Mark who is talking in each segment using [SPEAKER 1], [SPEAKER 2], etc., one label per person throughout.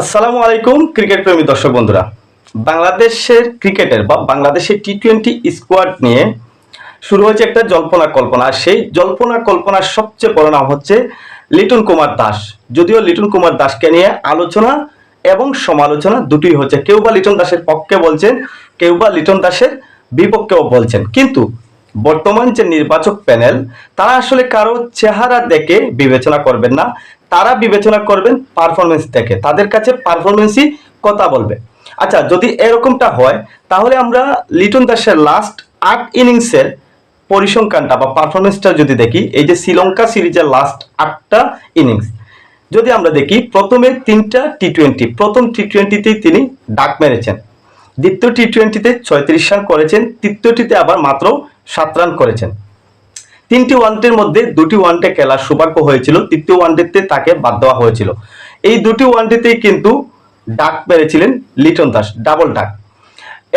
[SPEAKER 1] আসসালামু আলাইকুম, ক্রিকেট প্রেমী দর্শক বন্ধুরা। বাংলাদেশের ক্রিকেটের বা বাংলাদেশের টি টোয়েন্টি স্কোয়াড নিয়ে শুরু হয়েছে একটা জল্পনা কল্পনা। আর সেই জল্পনা কল্পনার সবচেয়ে বড় নাম হচ্ছে লিটন কুমার দাস। যদিও লিটন কুমার দাসকে নিয়ে আলোচনা এবং সমালোচনা দুটোই হচ্ছে। কেউ বা লিটন দাসের পক্ষে বলছেন, কেউ বা লিটন দাসের বিপক্ষেও বলছেন। কিন্তু বর্তমান যে নির্বাচক প্যানেল, তারা আসলে কারও চেহারা দেখে বিবেচনা করবেন না। তারা বিবেচনা করবেন পারফরমেন্স দেখে। তাদের কাছে পারফরমেন্সই কথা বলবে। আচ্ছা যদি এরকমটা হয়, তাহলে আমরা লিটন দাসের লাস্ট আট ইনিংসের পরিসংখ্যানটা বা পারফরমেন্সটা যদি দেখি, এই যে শ্রীলঙ্কা সিরিজের লাস্ট আটটা ইনিংস যদি আমরা দেখি, প্রথমে তিনটা টি টোয়েন্টি প্রথম টি টোয়েন্টিতেই তিনি ডাক মেরেছেন। দ্বিতীয় টি টোয়েন্টিতে ছয়ত্রিশ রান করেছেন, তৃতীয়টিতে আবার মাত্র সাত রান করেছেন। তিনটি ওয়ানডের মধ্যে দুটি ওয়ানডে খেলার সৌভাগ্য হয়েছিল, তৃতীয় ওয়ানডেতে তাকে বাদ দেওয়া হয়েছিল। এই দুটি ওয়ানডেতেই কিন্তু ডাক মেরেছিলেন লিটন দাস, ডাবল ডাক।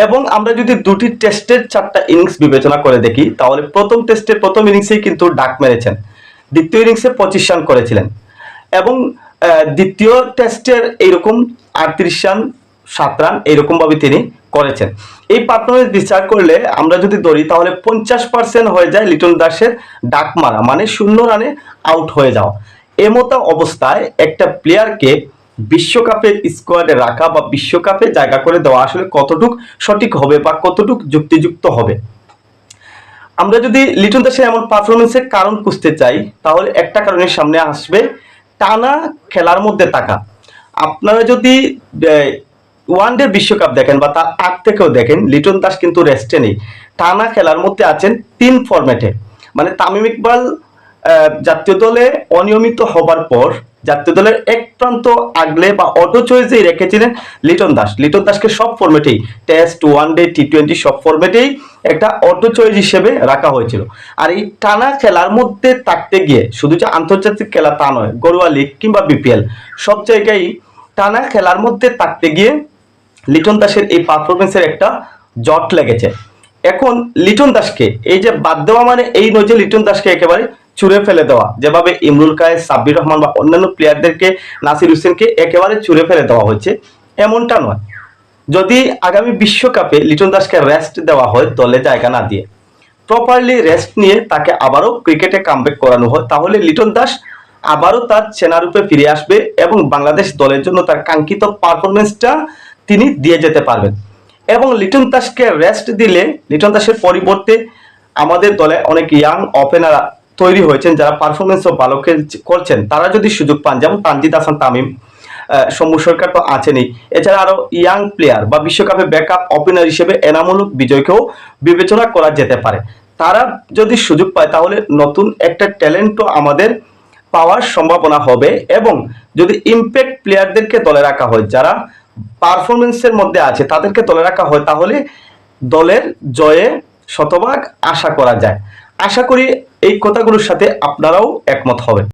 [SPEAKER 1] এবং আমরা যদি দুটি টেস্টের চারটা ইনিংস বিবেচনা করে দেখি, তাহলে প্রথম টেস্টের প্রথম ইনিংসেই কিন্তু ডাক মেরেছেন। দ্বিতীয় ইনিংসে পঁচিশ রান করেছিলেন। এবং দ্বিতীয় টেস্টের এইরকম আটত্রিশ রান, সাত রান, এইরকমভাবে তিনি করেছেন। এই পারফরমেন্স বিচার করলে আমরা যদি ধরি, তাহলে পঞ্চাশ পার্সেন্ট হয়ে যায় লিটন দাসের ডাক মারা মানে শূন্য রানে আউট হয়ে যাওয়া। এমতো অবস্থায় একটা প্লেয়ারকে বিশ্বকাপের স্কোয়াডে রাখা বা বিশ্বকাপে জায়গা করে দেওয়া আসলে কতটুক সঠিক হবে বা কতটুক যুক্তিযুক্ত হবে? আমরা যদি লিটন দাসের এমন পারফরমেন্সের কারণ খুঁজতে চাই, তাহলে একটা কারণের সামনে আসবে, টানা খেলার মধ্যে থাকা। আপনারা যদি ওয়ান ডে বিশ্বকাপ দেখেন বা তার আগ থেকেও দেখেন, লিটন দাস কিন্তু রেস্টে নেই। টানা খেলার মধ্যে আছেন তিন ফরম্যাটে মানে তামিম ইকবাল জাতীয় দলে অনিয়মিত হবার পর, জাতীয় দলের এক প্রান্ত আগলে বা অটো চয়েসেই রেখেছিলেন লিটন দাস। লিটন দাসকে সব ফর্মেটেই test one day T twenty সব ফরম্যাটেই একটা অটো চয়েস হিসেবে রাখা হয়েছিল। আর এই টানা খেলার মধ্যে থাকতে গিয়ে, শুধু যে আন্তর্জাতিক খেলা তা নয়, গড়ুয়া লিগ কিংবা বিপিএল সব জায়গায় টানা খেলার মধ্যে থাকতে গিয়ে লিটন দাসের এই পারফরমেন্সের একটা জট লেগেছে। এখন লিটন দাসকে, এই যে বাদ দেওয়া মানে এই নয় যে লিটন দাসকে একেবারে ছুঁড়ে ফেলে দেওয়া, যেভাবে ইমরুল কায়েস, সাব্বির রহমান বা অন্যান্য প্লেয়ারদেরকে নাসির হোসেনকে একেবারে ছুঁড়ে ফেলে দেওয়া হয়েছে, এমনটা নয়। যদি আগামী বিশ্বকাপে লিটন দাসকে রেস্ট দেওয়া হয়, দলে জায়গা না দিয়ে প্রপারলি রেস্ট নিয়ে তাকে আবারও ক্রিকেটে কামব্যাক করানো হয়, তাহলে লিটন দাস আবারও তার চেনারূপে ফিরে আসবে এবং বাংলাদেশ দলের জন্য তার কাঙ্ক্ষিত পারফরমেন্সটা তিনি দিয়ে যেতে পারবেন। এবং লিটন দাসকে রেস্ট দিলে, লিটন দাসের পরিবর্তে আমাদের দলে অনেক ইয়াং ওপেনার তৈরি হয়েছেন, যারা পারফরমেন্সও ভালো করছেন। তারা যদি সুযোগ পান, যেমন তানজিদ হাসান তামিম শম্ভু সরকার তো আছেনই। এছাড়া আরও ইয়াং প্লেয়ার বা বিশ্বকাপে ব্যাকআপ ওপেনার হিসেবে এনামূলক বিজয়কেও বিবেচনা করা যেতে পারে। তারা যদি সুযোগ পায়, তাহলে নতুন একটা ট্যালেন্টও আমাদের পাওয়ার সম্ভাবনা হবে। এবং যদি ইমপ্যাক্ট প্লেয়ারদেরকে দলে রাখা হয়, যারা পারফরমেন্সের মধ্যে আছে, তাদেরকে দলে রাখা হয়, তাহলে দলের জয়ে শতভাগ আশা করা যায়। আশা করি এই কথাগুলোর সাথে আপনারাও একমত হবেন।